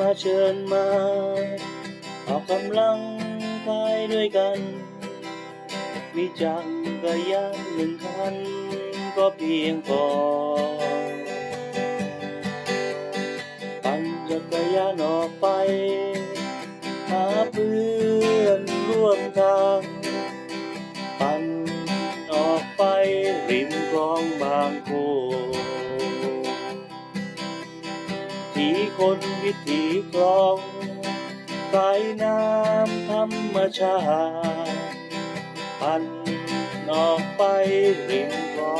มาเชิญมา ออกกำลังกายด้วยกัน มีจักรยานหนึ่งคัน ก็เพียงพอปั่นจักรยานออกไป หาเพื่อนร่วมทางปั่นออกไปริมคลองบางโพ ถีคนวิถีคลองสายน้ำธรรมชาติปั่นออกไปริมคลอง